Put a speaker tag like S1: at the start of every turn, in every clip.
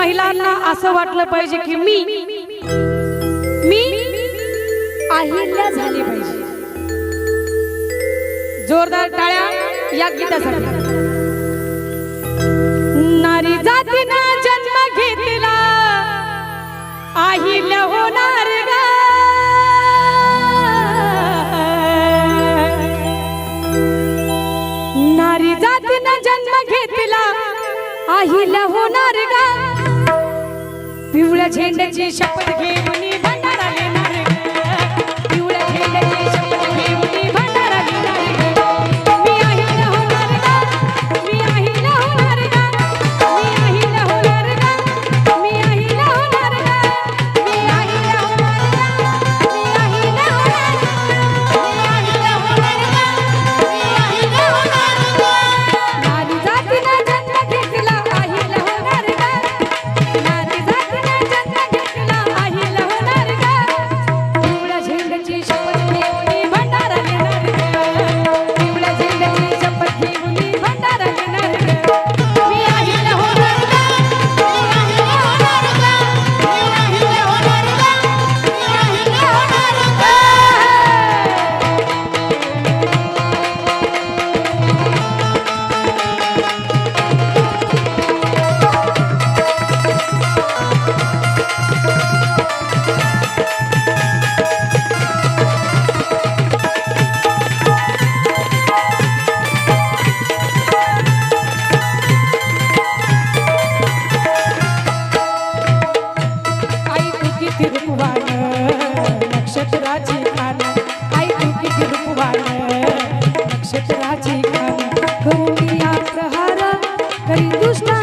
S1: महिलांना असं वाटलं पाहिजे की मी मी अहिल्या झाली पाहिजे. जोरदार टाळ्या या गीतासाठी. नारी जातीनं जन्म घेतला अहिल्या होणार नारी जातीनं जन्म घेतला आहिला होणार गा पिवळ्या झेंड्याची शपथ घे म्हणी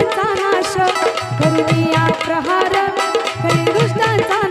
S1: दुष्टांचा नाश करून प्रहार. करी दुष्टांचा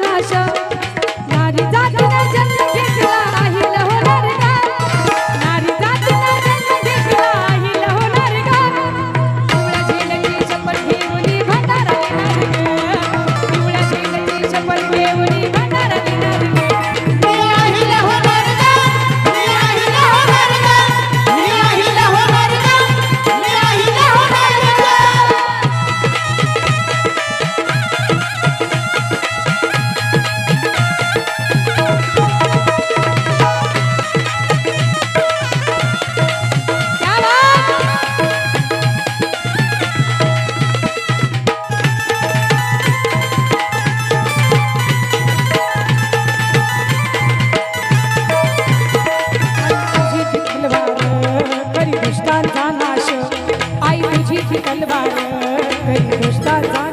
S1: करी दुष्टांचा नाश? आई तुझी तलवार करी दुष्टांचा